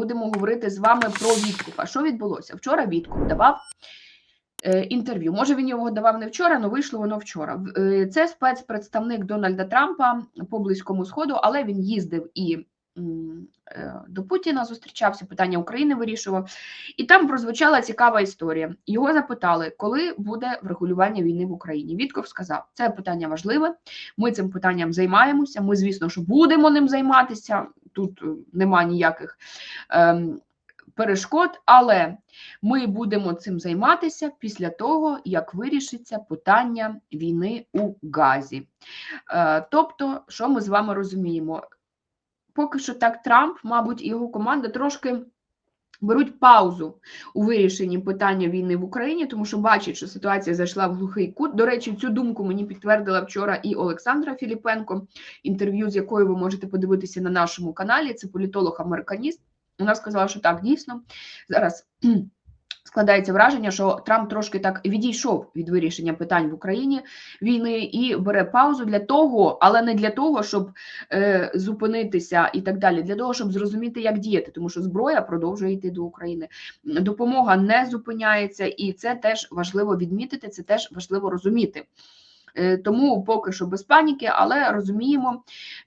будемо говорити з вами про Віткупа. Що відбулося? Вчора Віткуп давав е, інтерв'ю. Може, він його давав не вчора, але вийшло воно вчора. Е, Це спецпредставник Дональда Трампа по близькому сходу, але він їздив і е, до Путіна зустрічався, питання України вирішував. І там прозвучала цікава історія. Його запитали, коли буде врегулювання війни в Україні. Вітков сказав, це питання важливе. Ми цим питанням займаємося. Ми, звісно, що будемо ним займатися. Тут е, нема ніяких ем, перешкод, але ми будемо цим займатися після того, як вирішиться питання війни у Газі. Е, тобто, що ми з вами розуміємо? Поки що так Трамп, мабуть, і його команда трошки беруть паузу у вирішенні питання війни в Україні, тому що бачать, що ситуація зайшла в глухий кут. До речі, цю думку мені підтвердила вчора і Олександра Філіпенко, інтерв'ю з якою ви можете подивитися на нашому каналі. Це політолог-американіст. Вона сказала, що так дійсно зараз. Складається враження, що Трамп трошки так відійшов від вирішення питань в Україні війни і бере паузу для того, але не для того, щоб е, зупинитися і так далі, для того, щоб зрозуміти, як діяти, тому що зброя продовжує йти до України. Допомога не зупиняється, і це теж важливо відмітити, це теж важливо розуміти. Е, Тому поки що без паніки, але розуміємо,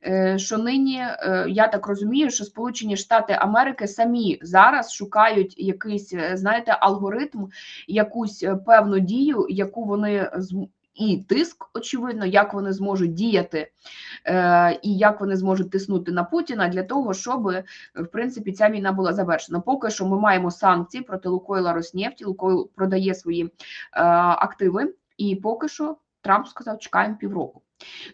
е, що нині е, я так розумію, що Сполучені Штати Америки самі зараз шукають якийсь, знаєте, алгоритм, якусь певну дію, яку вони і тиск, очевидно, як вони зможуть діяти і як вони зможуть тиснути на Путіна для того, щоб в принципі ця війна була завершена. Поки що ми маємо санкції проти Лукойла Роснефті. Лукойл продає свої активи, і поки що Трамп сказав, чекаємо півроку.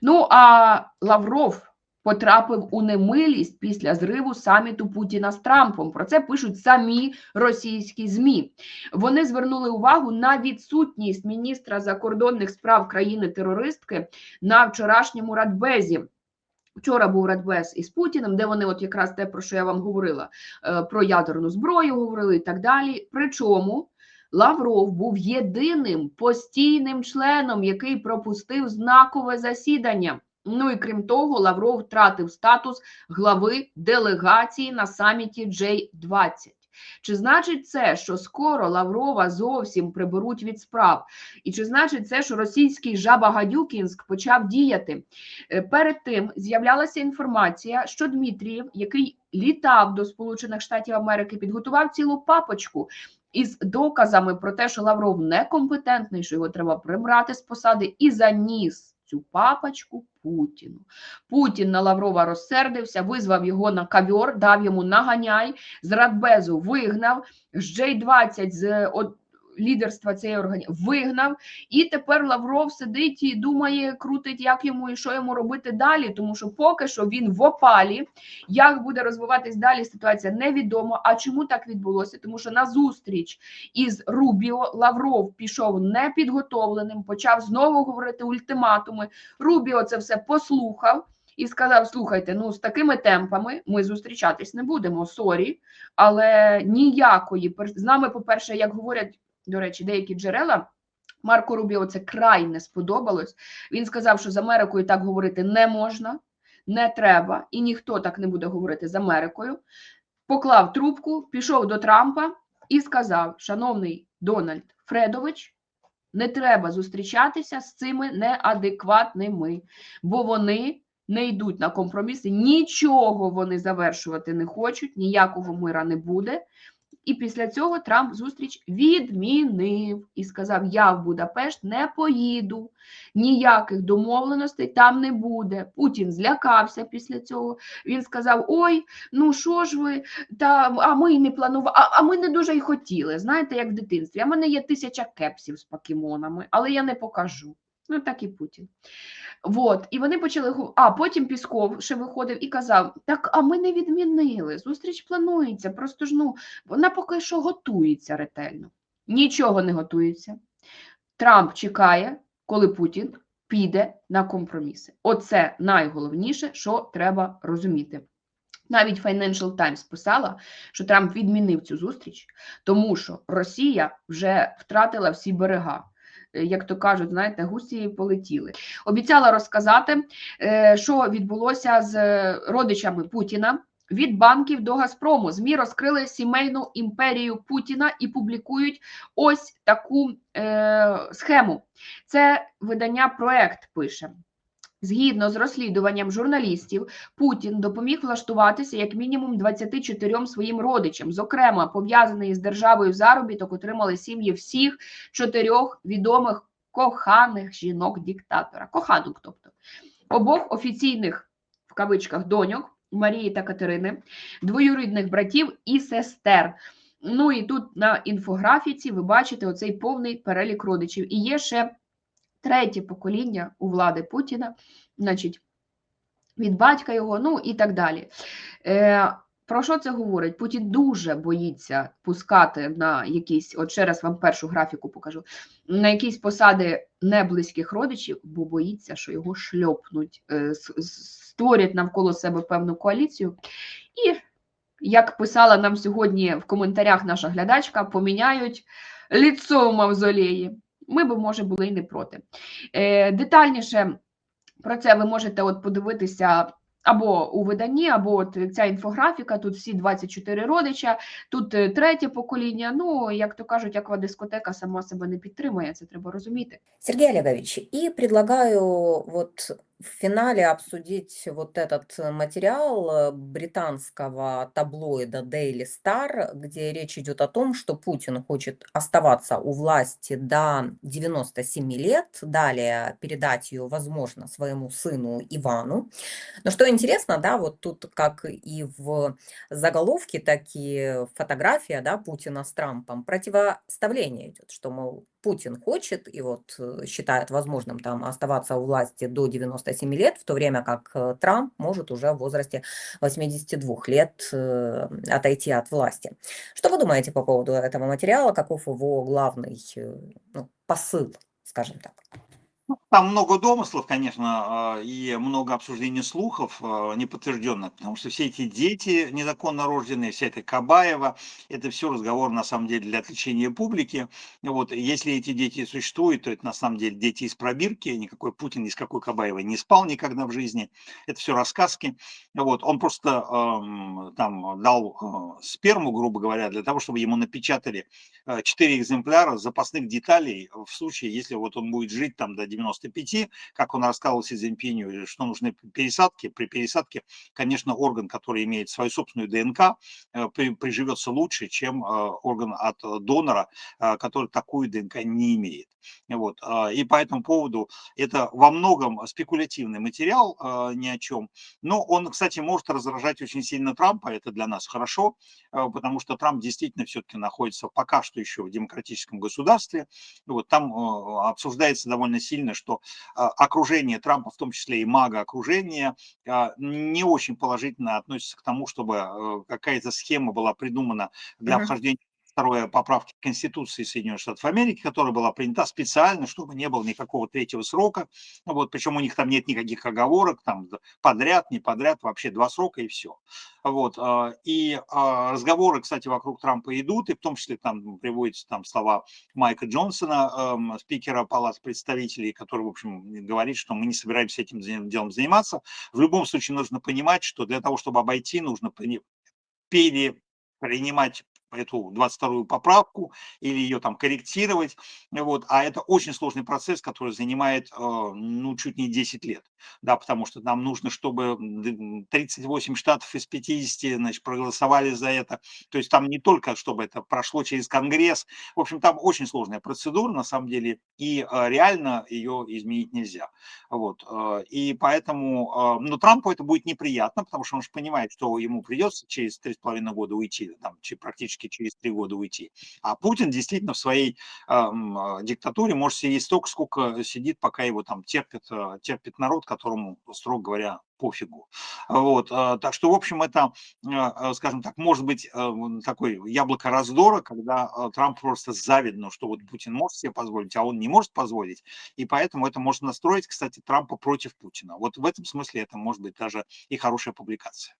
Ну а Лавров. Потрапив у немилість після зриву саміту Путіна з Трампом. Про це пишуть самі російські змі. Вони звернули увагу на відсутність міністра закордонних справ країни-терористки на вчорашньому радбезі. Вчора був радбез із Путіним, де вони, от якраз те, про що я вам говорила, е, про ядерну зброю говорили і так далі. Причому Лавров був єдиним постійним членом, який пропустив знакове засідання. Ну і крім того, Лавров втратив статус глави делегації на саміті J20. Чи значить це, що скоро Лаврова зовсім приберуть від справ? І чи значить це, що російський жаба Гадюкінськ почав діяти? Е, Перед тим з'являлася інформація, що Дмитрієв, який літав до Сполучених Штатів Америки, підготував цілу папочку із доказами про те, що Лавров некомпетентний, що його треба прибрати з посади, і заніс цю папочку Путіну. Путін на Лаврова розсердився, визвав його на кавьор, дав йому наганяй, з Радбезу вигнав, з J20 з лідерства цієї організації вигнав, і тепер Лавров сидить і думає, крутить, як йому і що йому робити далі, тому що поки що він в опалі. Як буде розвиватись далі ситуація, невідомо. А чому так відбулося? Тому що на зустріч із Рубіо Лавров пішов непідготовленим, почав знову говорити ультиматуми. Рубіо це все послухав. І сказав: слухайте, ну з такими темпами ми зустрічатись не будемо. Сорі, але ніякої з нами, по-перше, як говорять до речі, деякі джерела. Марко Рубіо це край не сподобалось. Він сказав, що з Америкою так говорити не можна, не треба, і ніхто так не буде говорити з Америкою. Поклав трубку, пішов до Трампа і сказав: Шановний Дональд Фредович, не треба зустрічатися з цими неадекватними, бо вони не йдуть на компроміси, нічого вони завершувати не хочуть, ніякого мира не буде. І після цього Трамп зустріч відмінив і сказав: Я в Будапешт не поїду, ніяких домовленостей там не буде. Путін злякався після цього. Він сказав: Ой, ну що ж ви, та а ми не планували, а, а ми не дуже й хотіли. Знаєте, як в дитинстві. А в мене є тисяча кепсів з покемонами, але я не покажу. Ну, так і Путін. Вот, і вони почали А потім Пісков ще виходив і казав: Так, а ми не відмінили. Зустріч планується. Просто ж ну вона поки що готується ретельно. Нічого не готується. Трамп чекає, коли Путін піде на компроміси. Оце найголовніше, що треба розуміти. Навіть Financial Times писала, що Трамп відмінив цю зустріч, тому що Росія вже втратила всі берега. Е, Як то кажуть, знаєте, гусі полетіли. Обіцяла розказати, е, що відбулося з родичами Путіна. Від банків до Газпрому ЗМІ розкрили сімейну імперію Путіна і публікують ось таку е, схему. Це видання проект пише. Згідно з розслідуванням журналістів, Путін допоміг влаштуватися як мінімум 24 своїм родичам. Зокрема, пов'язаний з державою заробіток отримали сім'ї всіх чотирьох відомих коханих жінок диктатора. Коханок, тобто обох офіційних в кавичках доньок Марії та Катерини, двоюрідних братів і сестер. Ну і тут на інфографіці ви бачите оцей повний перелік родичів. І є ще третє покоління у влади Путіна, значить, від батька його, ну і так далі. Е, про що це говорить? Путін дуже боїться пускати на якісь, от ще раз вам першу графіку покажу, на якісь посади неблизьких родичів, бо боїться, що його шльопнуть, е, створять навколо себе певну коаліцію. І, як писала нам сьогодні в коментарях наша глядачка, поміняють ліцо в мавзолеї. Ми б, може, були і не проти. Е, детальніше про це ви можете от подивитися або у виданні, або от ця інфографіка. Тут всі 24 родича, тут е, третє покоління. Ну, як то кажуть, аквадискотека сама себе не підтримує, це треба розуміти. Сергій Олегович, і предлагаю вот в финале обсудить вот этот э, материал э, британского таблоида Daily Star, где речь идет о том, что Путин хочет оставаться у власти до 97 лет, далее передать ее, возможно, своему сыну Ивану. Но что интересно, да, вот тут как и в заголовке, так и фотография, да, Путина с Трампом, противоставление идет, что, мол, Путин хочет и вот э, считает возможным там оставаться у власти до 97 лет, в то время как э, Трамп может уже в возрасте 82 лет э, отойти от власти. Что вы думаете по поводу этого материала? Каков его главный ну, посыл, скажем так? Ну, Там много домыслов, конечно, а, и много обсуждений слухов а, неподтвержденных, потому что все эти дети незаконно рожденные, вся эта Кабаева, это все разговор на самом деле для отвлечения публики. Вот, если эти дети существуют, то это на самом деле дети из пробирки, никакой Путин ни с какой Кабаевой не спал никогда в жизни, это все рассказки. Вот, он просто ам, там дал а, сперму, грубо говоря, для того, чтобы ему напечатали четыре экземпляра запасных деталей в случае, если вот он будет жить там до 95, как он рассказывал Си Цзиньпиню, что нужны пересадки. При пересадке, конечно, орган, который имеет свою собственную ДНК, э, при- приживется лучше, чем э, орган от э, донора, который такую ДНК не имеет. Вот. И по этому поводу это во многом спекулятивный материал, ни о чем. Но он, кстати, может раздражать очень сильно Трампа, это для нас хорошо, потому что Трамп действительно все-таки находится пока что еще в демократическом государстве. Вот там обсуждается довольно сильно, что э, окружение Трампа, в том числе и мага окружения, э, не очень положительно относится к тому, чтобы э, какая-то схема была придумана для Мгм. обхождения второй поправки Конституции Соединенных Штатов Америки, которая была принята специально, чтобы не было никакого третьего срока. Вот, причем у них там нет никаких оговорок, там подряд, не подряд, вообще два срока и все. Вот, а, и а, разговоры, кстати, вокруг Трампа идут, и в том числе там приводятся там слова Майка Джонсона, эм, спикера Палаты представителей, который, в общем, говорит, что мы не собираемся этим делом заниматься. В любом случае нужно понимать, что для того, чтобы обойти, нужно при- перепринимать эту 22-ю поправку или ее там корректировать, вот, а это очень сложный процесс, который занимает, э, ну, чуть не 10 лет, да, потому что нам нужно, чтобы м, 38 штатов из 50, значит, проголосовали за это, то есть там не только, чтобы это прошло через Конгресс, в общем, там очень сложная процедура, на самом деле, и э, реально ее изменить нельзя, вот, э, и поэтому, э, ну, Трампу это будет неприятно, потому что он же понимает, что ему придется через 3,5 года уйти, там, че- практически через 3 года уйти, а Путин действительно в своей эм, диктатуре может сидеть столько, сколько сидит, пока его там терпит, э, терпит народ, которому, строго говоря, пофигу. Вот, э, так что, в общем, это, скажем так, может быть такой яблоко раздора, когда Трамп просто завидно, что вот Путин может себе позволить, а он не может позволить, и поэтому это может настроить, кстати, Трампа против Путина. Вот в этом смысле это может быть даже и хорошая публикация.